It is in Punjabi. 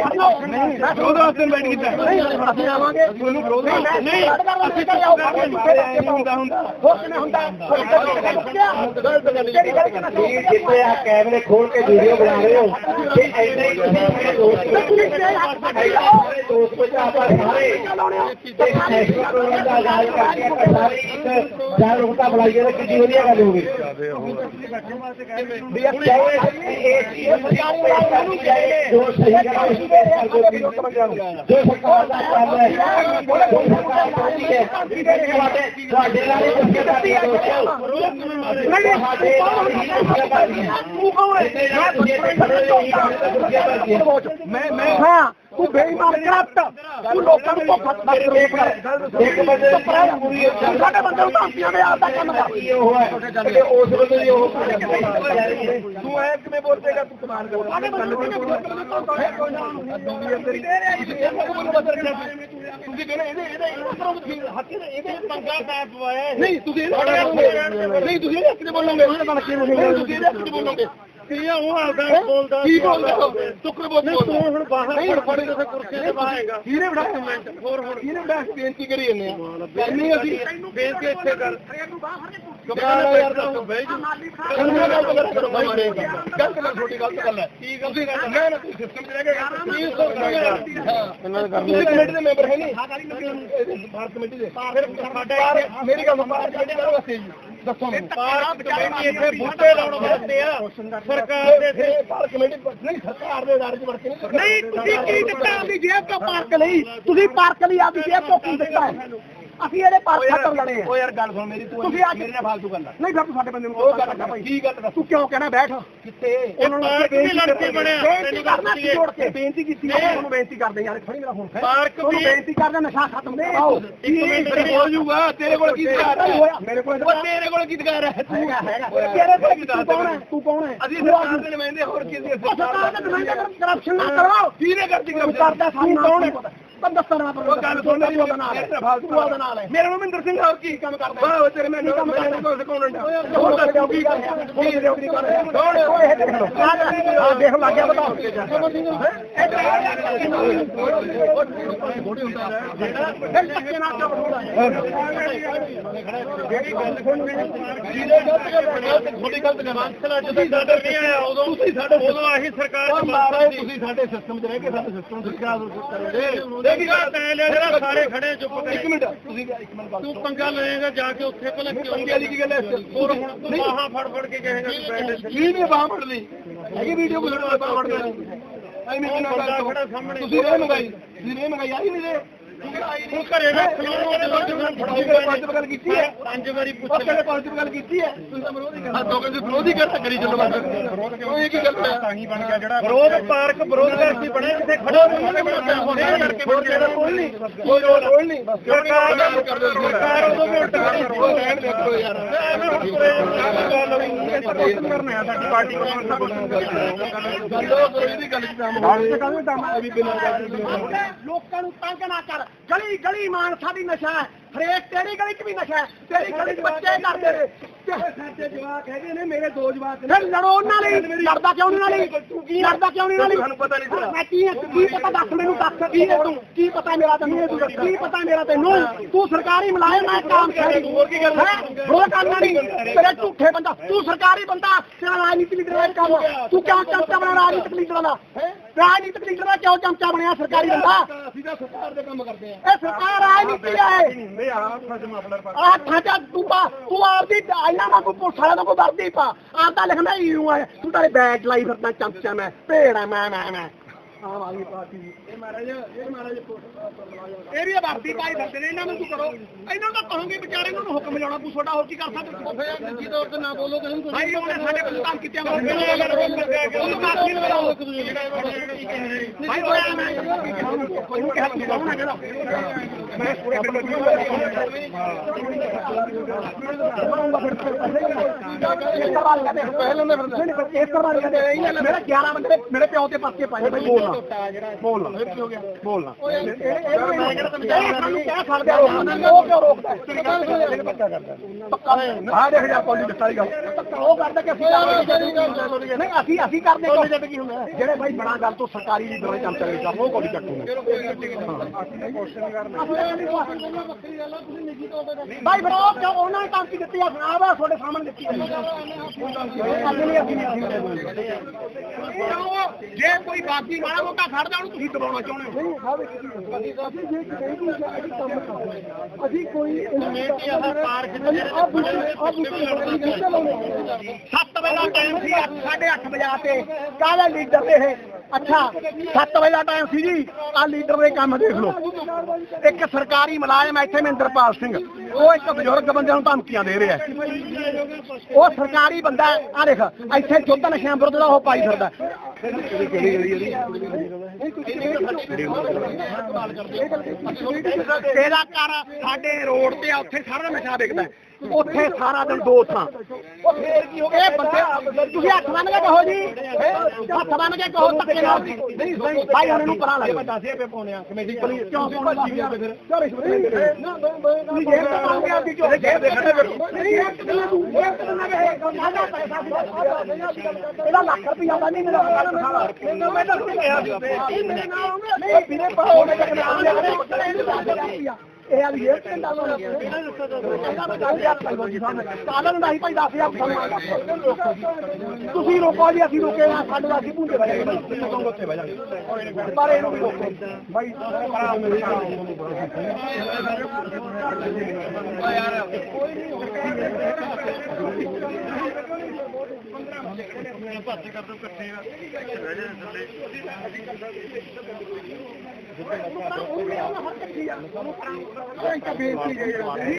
ਮੈਂ ਵਿਰੋਧ ਵਾਸਤੇ ਇਨਵਾਈਟ ਕੀਤਾ ਅਸੀਂ ਆਵਾਂਗੇ ਤੁਹਾਨੂੰ ਵਿਰੋਧ ਨਹੀਂ ਅਸੀਂ ਤਾਂ ਆਵਾਂਗੇ ਹੁੰਦਾ ਹੁੰਦਾ ਹੋਰ ਕਿਵੇਂ ਹੁੰਦਾ ਜਿੱਥੇ ਆ ਕੈਮਰੇ ਖੋਲ ਕੇ ਵੀਡੀਓ ਬਣਾ ਰਹੇ ਹੋ ਕਿ ਐਸੇ ਹੀ ਤੁਸੀਂ ਆਪਣੇ ਦੋਸਤ ਆਪਣੇ ਦੋਸਤ ਕੋ ਆਪਾਂ ਸਾਰੇ ਇੱਕ ਨੈਸ਼ਨਲ ਪ੍ਰੋਗਰਾਮ ਦਾ ਆਗਾਜ਼ ਕਰਕੇ ਆਪਾਂ ਸਾਰੇ ਇੱਕ ਜਾਗਰੂਕਤਾ ਬੁਲਾਈਏ ਤਾਂ ਕਿੰਨੀ ਵਧੀਆ ਗੱਲ ਹੋਊਗੀ ਵੀ ਇਹ ਚਾਹੇ ਇਹ ਚੀਜ਼ ਸਰਕਾਰ ਚਾਹੇ ਜੋ ਸਹੀ ਕਰਾਂ ਜੋ ਸਰਕਾਰ ਦਾ ਕੰਮ ਹੈ ਜੋ ਸਰਕਾਰ ਚਾਹੀਦੀ ਹੈ ਤੁਹਾਡੇ ਤੁਹਾਡੇ ਨਾਲ ਹੀ ਕੁਝ ਕਰਦੀ ਹੈ ਦੋਸਤੋ ਸਾਡੇ ਨਾਲ ਹੀ ਕੁਝ ਕਰਦੇ ਹੋ ਮੈਂ ਮੈਂ ਹਾਂ। ਤੂੰ ਬੇਈਮਾਨ ਕਰਪਟ। ਤੂੰ ਲੋਕਾਂ ਨੂੰ ਭੁੱਖ ਮਤ ਰੋਕ ਇੱਕ ਬੰਦੇ ਪੂਰੀ ਸਾਡੇ ਬੰਦੇ ਨੂੰ ਧਮਕੀਆਂ ਦੇ ਆਪਦਾ ਕੰਮ ਕਰ ਉਹ ਹੈ। ਉਸ ਬੰਦੇ ਦੀ ਉਹ ਤੂੰ ਐ ਕਿਵੇਂ ਬੋਲ ਦੇਗਾ? ਤੂੰ ਕਮਾਲ ਕਰ ਸਾਡੇ ਬੰਦੇ ਨੂੰ ਤੁਸੀਂ ਕਹਿੰਦੇ ਇਹਦੇ ਇਹਦੇ ਇਹਦੇ ਹੱਥ ਇਹਦੇ ਪੰਗਾ ਪੈ ਪਵਾਇਆ ਨਹੀਂ ਤੁਸੀਂ ਨਹੀਂ ਤੁਸੀਂ ਇਹਦੇ ਕਿਤੇ ਬੋਲੋਗੇ। ਬੋਲੋਗੇ? ਤੁਸੀਂ ਇਹਦੇ ਕਿਤੇ ਬੋਲੋਗੇ। ਕੀ ਆ ਉਹ ਆਦਾ ਬੋਲਦਾ ਕੀ ਬੋਲਦਾ? ਤੁਕਰ ਬੋਲ ਤੂੰ ਹੁਣ ਬਾਹਰ ਨਹੀਂ ਫੜੇ ਤੇ ਕੁਰਸੀ ਤੇ ਬਾਹੇਗਾ ਕਿਹਨੇ ਬਣਾਇਆ? ਮਿੰਟ ਹੋਰ ਹੁਣ। ਕਿਹਨੇ ਬਣਾਇਆ? ਬੇਨਤੀ ਕਰੀ ਜੰਨੇ ਆ। ਕਰਨੀ ਅਸੀਂ। ਬੇਨਤੀ ਇੱਥੇ ਕਰ। ਦੱਸੋ ਪਾਰਕ ਕਮੇਟੀ ਇੱਥੇ ਬੂਟੇ ਲਾਉਣ ਵਾਸਤੇ ਆ। ਸਰਕਾਰ ਦੇ ਇੱਥੇ ਪਾਰਕ ਕਮੇਟੀ ਨਹੀਂ ਸਰਕਾਰ ਦੇ ਅਦਾਰੇ ਚ ਵੜ ਕੇ ਨਹੀਂ ਤੁਸੀਂ ਕੀ ਦਿੱਤਾ? ਆਪਣੀ ਜੇਬ ਤੋਂ ਪਾਰਕ ਲਈ। ਤੁਸੀਂ ਪਾਰਕ ਲਈ ਆਪਣੀ ਜੇਬ ਤੋਂ ਕੀ ਦਿੱਤਾ ਅਸੀਂ ਇਹਦੇ ਪਾਰਕ ਖਤਮ ਲੜੇ ਆ। ਓ ਯਾਰ ਗੱਲ ਸੁਣ ਮੇਰੀ ਤੂੰ ਤੁਸੀਂ ਅੱਜ- ਮੇਰੇ ਨਾਲ ਫਾਲਤੂ ਗੱਲ ਨਹੀਂ ਫਿਰ ਤੂੰ ਸਾਡੇ ਬੰਦੇ ਨੂੰ ਉਹ ਗੱਲ ਕਰ ਭਾਈ। ਕੀ ਗੱਲ ਦੱਸ? ਤੂੰ ਕਿਉਂ ਕਹਿਣਾ? ਬੈਠ। ਕਿੱਥੇ? ਉਹਨਾਂ ਨੂੰ ਪਾਰਕ ਬਣਿਆ ਬੇਨਤੀ ਕਰਨਾ ਸੀ ਜੋੜ ਕੇ? ਬੇਨਤੀ ਕੀਤੀ ਹੈ ਉਹਨੂੰ ਬੇਨਤੀ ਕਰਦੇ ਯਾਰ ਖੜੀ ਮੇਰਾ ਫੋਨ ਪਾਰਕ ਉਹਨੂੰ ਵੀ ਬੇਨਤੀ ਕਰਦੇ ਨਸ਼ਾ ਖਤਮ। ਦੇ ਆਓ। ਇੱਕ ਮਿੰਟ। ਤੇ ਹੋ ਜਾਊਗਾ ਤੇਰੇ ਕੋਲ ਕੀ ਅਧਿਕਾਰ ਹੈ? ਮੇਰੇ ਕੋਲ ਉਹ ਤੇਰੇ ਕੋਲ ਕੀ ਅਧਿਕਾਰ ਹੈ? ਹੈਗਾ ਹੈਗਾ। ਤੇਰੇ ਕੋਲ ਤੂੰ ਕੌਣ ਹੈ? ਤੂੰ ਕੌਣ ਹੈ? ਅਸੀਂ ਸਰਕਾਰ ਦੇ ਨੁਮਾਇੰਦੇ ਹੋਰ ਕੀ ਅਸੀਂ ਉਹ ਸਰਕਾਰ ਦੇ ਨੁਮਾਇੰਦੇ ਕਰਪਸ਼ਨ ਨਾ ਕਰਵਾਓ ਕਿਹਨੇ ਕਰਦੀ ਕਰਪਸ਼ਨ? ਕਰਦਾ ਸਾਨੂੰ ਕੌਣ ਹੈ? ਤਾਂ ਦੱਸਣ ਨਾ ਉਹ ਗੱਲ ਸੁਣ ਮੇਰੀ ਉਹਦਾ ਨਾਲ ਉਹਦਾ ਨਾਲ ਹੈ। ਮੇਰਾ ਮਹਿੰਦਰ ਸਿੰਘ ਹੋਰ ਕੀ ਕੰਮ ਕਰਦਾ ਵਾਹ ਤੇਰੇ ਮੈਂ ਕੰਮ ਕਰਦਾ ਕੋਲ ਹੋਰ ਦੱਸ ਕਿਉਂ ਕੀ ਕਰ ਰਿਹਾ ਕੀ ਡਿਊਟੀ ਕਰ ਰਿਹਾ ਕੌਣ ਓਏ ਇਹ ਦੇਖ ਲਓ। ਆ ਦੇਖ ਲੱਗ ਗਿਆ ਬਤਾ ਥੋੜੀ ਗਲਤ ਗੱਲ ਜਦੋਂ ਸਾਡਾ ਨਹੀਂ ਆਇਆ ਉਦੋਂ ਤੁਸੀਂ ਸਾਡੇ ਉਦੋਂ ਆਹੀ ਸਰਕਾਰ ਤੁਸੀਂ ਸਾਡੇ ਸਿਸਟਮ 'ਚ ਰਹਿ ਕੇ ਸਾਡੇ ਸਿਸਟਮ ਖਰਾਬ ਕਰੋਗੇ ਗੱਲ ਤੈਂ ਲਿਆ ਜਿਹੜਾ ਸਾਰੇ ਖੜੇ ਚੁੱਪ ਕਰ। ਇੱਕ ਮਿੰਟ ਤੁਸੀਂ ਇੱਕ ਮਿੰਟ ਤੂੰ ਪੰਗਾ ਲਏਗਾ ਜਾ ਕੇ ਉੱਥੇ ਪਹਿਲਾਂ ਕਿਉਂ ਪੰਗੇ ਦੀ ਕੀ ਗੱਲ ਹੈ? ਹੋਰ ਹੁਣ ਤੂੰ ਬਾਹਾਂ ਫੜ ਫੜ ਕੇ ਕਹੇਗਾ ਕਿ ਬੈਠ ਕੀ ਨਹੀਂ ਬਾਹਾਂ ਫੜ ਲਈ ਹੈਗੀ ਵੀਡੀਓ ਕੋਈ ਬਾਹਾਂ ਫੜ ਦੇ ਖੜਾ ਸਾਹਮਣੇ ਤੁਸੀਂ ਰੇ ਮੰਗਾਈ ਤੁਸੀਂ ਰੇ ਮੰਗਾਈ ਆਈ ਨਹੀਂ ਰੇ ਘਰੇ ਫੜਾਈ ਪੰਜ ਗੱਲ ਕੀਤੀ ਹੈ ਪੰਜ ਵਾਰੀ ਪੁੱਛ ਲੈ ਪੰਜ ਗੱਲ ਕੀਤੀ ਹੈ ਤੁਸੀਂ ਤਾਂ ਵਿਰੋਧ ਹੀ ਕਰਦਾ ਦੋ ਕਹਿੰਦੇ ਵਿਰੋਧ ਹੀ ਕਰਦਾ ਕਰੀ ਚੱਲੋ ਬਸ ਉਹ ਇਹ ਕੀ ਗੱਲ ਹੈ ਤਾਂ ਹੀ ਬਣ ਗਿਆ ਜਿਹੜਾ ਵਿਰੋਧ ਪਾਰਕ ਵਿਰੋਧ ਕਰਕੇ ਬਣਿਆ ਕਿਤੇ ਖੜੋ ਨਹੀਂ ਬਣਿਆ ਕਰਕੇ ਬਣ ਗਿਆ ਕੋਈ ਨਹੀਂ ਕੋਈ ਰੋਲ ਨਹੀਂ ਬਸ ਸਰਕਾਰ ਦਾ ਸਰਕਾਰ ਉਦੋਂ ਵੀ ਉਲਟ ਕਰੀ ਉਹ ਰਹਿਣ ਦੇ ਕਰੋ ਯਾਰ ਐਵੇਂ ਕਰਨਾ ਹੈ ਸਾਡੀ ਪਾਰਟੀ ਕੋਲ ਗੱਲ ਕਰੋ ਇਹਦੀ ਗੱਲ ਚ ਲੋਕਾਂ ਨੂੰ ਤੰਗ ਨਾ ਕਰ ਗਲੀ ਗਲੀ ਮਾਨਸਾ ਦੀ ਨਸ਼ਾ ਹੈ। ਹਰੇਕ ਤੇਰੀ ਗਲੀ 'ਚ ਵੀ ਨਸ਼ਾ ਹੈ। ਤੇਰੀ ਗਲੀ 'ਚ ਬੱਚੇ ਕਰਦੇ ਨੇ। ਸਾਡੇ ਜਵਾਕ ਹੈਗੇ ਨੇ ਮੇਰੇ ਦੋ ਜਵਾਕ ਫਿਰ ਲੜੋ ਉਹਨਾਂ ਲਈ। ਲੜਦਾ ਕਿਉਂ ਨਹੀਂ ਉਹਨਾਂ ਲਈ? ਲੜਦਾ ਕਿਉਂ ਨਹੀਂ ਉਹਨਾਂ ਲਈ? ਤੁਹਾਨੂੰ ਪਤਾ ਨਹੀਂ ਤੇਰਾ। ਮੈਂ ਕੀ ਕੀ ਪਤਾ ਦੱਸ ਮੈਨੂੰ ਦੱਸ। ਕੀ ਤੂੰ? ਕੀ ਪਤਾ ਮੇਰਾ ਤੈਨੂੰ? ਕੀ ਪਤਾ ਮੇਰਾ ਤੈਨੂੰ? ਤੂੰ ਸਰਕਾਰੀ ਮੁਲਾਜ਼ਮ ਹੈ ਕੰਮ ਕਰ ਹੋਰ ਕੀ ਹੈ? ਹੋਰ ਕਰਨਾ ਨਹੀਂ। ਤੇਰੇ ਝੂਠੇ ਬੰਦਾ। ਤੂੰ ਸਰਕਾਰੀ ਬੰਦਾ। ਤੇਰਾ ਰਾਜਨੀਤਿਕ ਲੀਡਰ ਹੈ ਕੰਮ ਤੂੰ ਕਿਉਂ ਚਮਚਾ ਬਣਾ ਰਾਜਨੀਤਿਕ ਲੀਡਰ ਦਾ? ਰਾਜਨੀਤਿਕ ਲੀਡਰ ਦਾ ਕਿਉਂ ਚਮਚਾ ਬਣਿਆ ਸਰਕਾਰੀ ਬੰਦਾ? ਅਸੀਂ ਤਾਂ ਸਰਕਾਰ ਦੇ ਕੰਮ ਕਰਦੇ ਆ। ਇਹ ਸਰਕਾਰ ਰਾਜਨੀਤੀ ਆ ਫਸਮ ਆਪਣਾ ਆ ਠਾਚਾ ਤੂੰ ਤੂੰ ਆਪਦੀ ਇਹਨਾਂ ਵਾਂਗੂ ਪੁਲਿਸ ਵਾਲਿਆਂ ਵਾਂਗੂ ਵਰਦੀ ਪਾ ਆਪਦਾ ਲਿਖਦਾ ਯੂ ਹੈ ਤੂੰ ਤਾਰੇ ਬੈਟ ਲਾਈ ਫਿਰਦਾ ਚਮਚਾ ਮੈਂ ਭੇੜਾ ਮੈਂ ਮੈਂ ਮੈਂ ਆਮ ਆਦਮੀ ਪਾਰਟੀ ਇਹ ਮਹਾਰਾਜ ਇਹ ਮਹਾਰਾਜ ਇਹ ਵੀ ਵਰਦੀ ਪਾਈ ਫਿਰਦੇ ਨੇ ਇਹਨਾਂ ਨੂੰ ਤੂੰ ਕਰੋ ਇਹਨਾਂ ਨੂੰ ਤਾਂ ਕਹੋਗੇ ਵਿਚਾਰੇ ਨੂੰ ਹੁਕਮ ਲਿਆਉਣਾ ਤੂੰ ਛੋਟਾ ਹੋਰ ਕੀ ਕਰ ਸਕਦਾ ਫਿਰ ਨਿੱਜੀ ਤੌਰ ਤੇ ਨਾ ਬੋਲੋ ਕਿਸੇ ਨੂੰ ਭਾਈ ਉਹਨੇ ਸਾਡੇ ਕੋਲ ਕੰਮ ਕੀਤੇ ਆ ਉਹਨੂੰ ਮਾਫੀ ਨਾ ਕਰੋ ਭਾਈ ਉਹ ਮੈਂ ਉਹਨੂੰ ਕਿਹਾ ਤੂੰ ਕੌਣ ਹੈ ਜਿਹੜਾ ਮੈਂ ਪੂਰੇ ਪਿੰਡ ਮੇਰੇ 11 ਬੰਦੇ ਮੇਰੇ ਪਿਓ ਤੇ ਪਾਸੇ ਪਾਏ ਬੋਲ ਬੋਲਣਾ ਬੋਲਣਾ ਸਕਦੇ ਉਹ ਕਿਉਂ? ਰੋਕਦਾ ਪੱਕਾ ਹਾਂ ਦੇਖ ਜਾ ਪੌਲੀ ਦਿੱਤਾ ਗੱਲ ਉਹ ਕਰਦਾ ਕਿ ਅਸੀਂ ਨਹੀਂ ਅਸੀਂ ਅਸੀਂ ਕਰਦੇ ਜਿਹੜੇ ਭਾਈ ਬੜਾ ਗੱਲ ਤੋਂ ਸਰਕਾਰੀ ਲੀਡਰਾਂ ਦੇ ਕੰਮ ਚੱਲੇ ਕਰ ਉਹ ਕੋਈ ਚੱਕੂ ਭਾਈ ਬਰੋ ਕਿਉਂ ਉਹਨਾਂ ਨੇ ਕੰਮ ਕੀ ਦਿੱਤੀ ਆ ਵਾ ਤੁਹਾਡੇ ਸਾਹਮਣੇ ਦਿੱਤੀ ਹੈ ਜੇ ਕੋਈ ਬਾਕੀ ਮਾੜਾ ਮੋਟਾ ਖੜਦਾ ਉਹਨੂੰ ਤੁਸੀਂ ਦਬਾਉਣਾ ਚਾਹੁੰਦੇ ਹੋ। ਅਸੀਂ ਕੋਈ ਸੱਤ ਵਜੇ ਦਾ ਟਾਈਮ ਸੀ 8:30 ਵਜੇ ਤੇ ਕਾਹਦਾ ਲੀਡਰ ਦੇ ਇਹ? ਅੱਛਾ 7 ਵਜੇ ਦਾ ਟਾਈਮ ਸੀ ਜੀ। ਆ ਲੀਡਰ ਦੇ ਕੰਮ ਦੇਖ ਲਓ। ਇੱਕ ਸਰਕਾਰੀ ਮੁਲਾਜ਼ਮ ਹੈ, ਇੱਥੇ ਮਹਿੰਦਰਪਾਲ ਸਿੰਘ। ਉਹ ਇੱਕ ਬਜ਼ੁਰਗ ਬੰਦੇ ਨੂੰ ਧਮਕੀਆਂ ਦੇ ਰਿਹਾ ਉਹ ਸਰਕਾਰੀ ਬੰਦਾ ਆ ਦੇਖ, ਇੱਥੇ ਚੌਧਾ ਨਸ਼ਿਆਂ ਵਿਰੁੱਧ ਦਾ ਉਹ ਪਾਈ ਫਿਰਦਾ ਇਹਦਾ ਘਰ ਸਾਡੇ ਰੋਡ ਤੇ ਆ ਉੱਥੇ ਸਾਰਾ ਨਸ਼ਾ ਵਿਕਦਾ। ਉੱਥੇ ਸਾਰਾ ਦਿਨ ਦੋ ਥਾਂ। ਉਹ ਫੇਰ ਕੀ ਹੋ ਗਿਆ? ਇਹ ਬੰਦੇ ਤੁਸੀਂ ਹੱਥ ਬੰਨ ਕੇ ਕਹੋ ਜੀ। ਹੱਥ ਬੰਨ ਕੇ ਕਹੋ ਧੱਕੇ ਨਾਲ। ਨਹੀਂ ਭਾਈ ਉਹਨਾਂ ਨੂੰ ਪਰਾਂ ਲੱਗ 10 ਰੁਪਏ ਪਾਉਣੇ ਆ ਕਮੇਟੀ ਕਿਉਂ ਪਾਉਣਾ 10 ਰੁਪਏ ਫਿਰ ਕਿਉਂ ਰਿਸ਼ਵਤ ਨਹੀਂ ਨਾ ਨਹੀਂ ਜੇਬ ਤੋਂ ਪਾਉਂਗੇ ਆਪਦੀ ਚੋਰੀ। ਜੇਬ ਦੇਖਣੇ ਫਿਰ ਨਹੀਂ ਇਹ ਕਿੰਨਾ ਤੂੰ ਇਹ ਕਿੰਨਾ ਵੇ ਸਾਡਾ ਪੈਸਾ ਇਹਦਾ ਲੱਖ ਰੁਪਇਆ ਦਾ ਨਹੀਂ ਮੇਰਾ ਮੈਂ ਦੱਸ ਨਹੀਂ ਇਹ ਆ। ਵੀ ਇਹ ਕਿੰਨਾ ਦਾ ਕਾਲਨ ਨਹੀਂ ਭਾਈ 10000 ਤੁਸੀਂ ਰੋਕੋ ਜੀ ਅਸੀਂ ਰੋਕੇ ਨਾ ਸਾਡੇ ਅਸੀਂ ਭੁੰਦੇ ਜਾਗੇ ਪਰ ਇਹਨੂੰ ਵੀ ਰੋਕੋ। ਭਾਈ ਭੱਜ ਕਰ ਦੋ ਇਕੱਠੇ ਰਹਿ ਜਾਣ ਥੱਲੇ ਉਹਨੂੰ ਕਰਾਉਣਾ ਹਰ ਇਕੱਠੀ ਆ ਉਹਨੂੰ ਕਰਾਉਣਾ ਇੱਕ ਬੇਨਤੀ ਹੈ